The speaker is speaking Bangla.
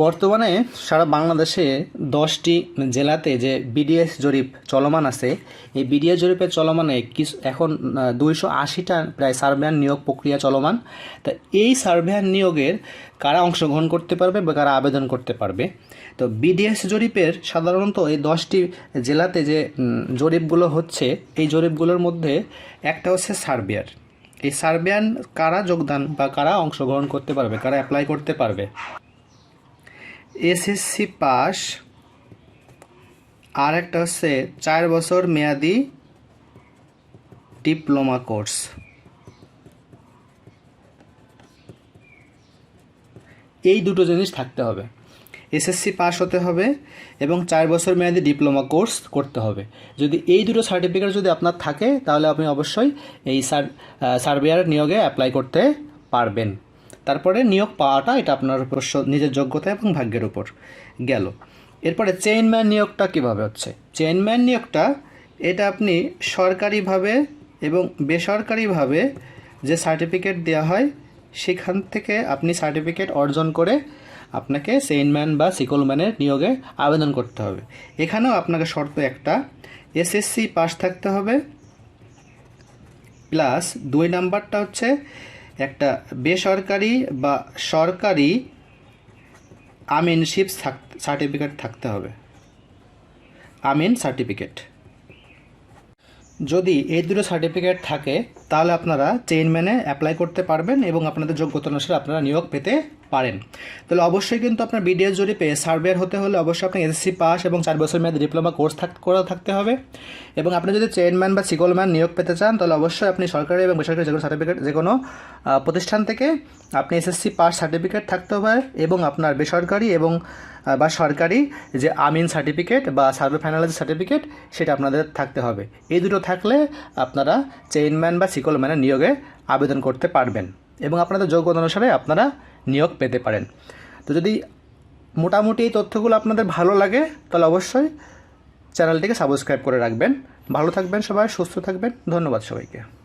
বর্তমানে সারা বাংলাদেশে দশটি জেলাতে যে বিডিএস জরিপ চলমান আছে, এই বিডিএস জরিপের চলমানে কিছু, এখন দুইশো আশিটা প্রায় সার্ভেয়ার নিয়োগ প্রক্রিয়া চলমান। তা এই সার্ভেয়ার নিয়োগের কারা অংশগ্রহণ করতে পারবে বা কারা আবেদন করতে পারবে? তো বিডিএস জরিপের সাধারণত এই দশটি জেলাতে যে জরিপগুলো হচ্ছে, এই জরিপগুলোর মধ্যে একটা হচ্ছে সার্ভেয়ার। এই সার্ভেয়ার কারা যোগদান বা কারা অংশগ্রহণ করতে পারবে, কারা অ্যাপ্লাই করতে পারবে? SSC pass. আর একটা হচ্ছে চার বছর মেয়াদি ডিপ্লোমা কোর্স। এই দুটো জিনিস থাকতে হবে। এসএসসি পাস হতে হবে এবং চার বছর মেয়াদি ডিপ্লোমা কোর্স করতে হবে। যদি এই দুটো সার্টিফিকেট যদি আপনার থাকে, তাহলে আপনি অবশ্যই এই সার সার্ভেয়ার নিয়োগে অ্যাপ্লাই করতে পারবেন। তারপরে নিয়োগ পাওয়াটা এটা আপনার অবশ্য নিজের যোগ্যতা এবং ভাগ্যের উপর গেল। এরপরে চেইনম্যান নিয়োগটা কীভাবে হচ্ছে? চেইনম্যান নিয়োগটা, এটা আপনি সরকারিভাবে এবং বেসরকারিভাবে যে সার্টিফিকেট দেওয়া হয়, সেখান থেকে আপনি সার্টিফিকেট অর্জন করে আপনাকে চেইনম্যান বা সিকলম্যানের নিয়োগে আবেদন করতে হবে। এখানেও আপনাকে শর্ত একটা, এসএসসি পাস থাকতে হবে, প্লাস দুই নাম্বারটা হচ্ছে একটা বেসরকারি বা সরকারি আমিনশিপ সার্টিফিকেট থাকতে হবে। আমিন সার্টিফিকেট যদি এই দুটো সার্টিফিকেট থাকে, তাহলে আপনারা চেইনম্যানে অ্যাপ্লাই করতে পারবেন এবং আপনাদের যোগ্যতা অনুসারে আপনারা নিয়োগ পেতে পারেন। তাহলে অবশ্যই কিন্তু আপনার বিডিএস জরিপে সার্ভেয়ার হতে হলে অবশ্যই আপনার এসএসসি পাস এবং চার বছর মেয়াদী ডিপ্লোমা কোর্স থাক করা থাকতে হবে। এবং আপনি যদি চেইনম্যান বা সিকলম্যান নিয়োগ পেতে চান, তাহলে অবশ্যই আপনি সরকারি এবং বেসরকারি যে কোনো সার্টিফিকেট যে কোনো প্রতিষ্ঠান থেকে আপনি এসএসসি পাস সার্টিফিকেট থাকতে হবে এবং আপনার বেসরকারি এবং বা সরকারি যে আমিন সার্টিফিকেট বা সার্ভে ফাইনালাইজ সার্টিফিকেট সেটা আপনাদের থাকতে হবে। এই দুটো থাকলে আপনারা চেইনম্যান বা সিকলম্যানের নিয়োগে আবেদন করতে পারবেন। এবং আপনাদের যোগ্যতা অনুসারে আপনারা নিয়োগ পেতে পারেন। তো যদি মোটামুটি এই তথ্যগুলো আপনাদের ভালো লাগে, তাহলে অবশ্যই চ্যানেলটিকে সাবস্ক্রাইব করে রাখবেন। ভালো থাকবেন সবাই, সুস্থ থাকবেন। ধন্যবাদ সবাইকে।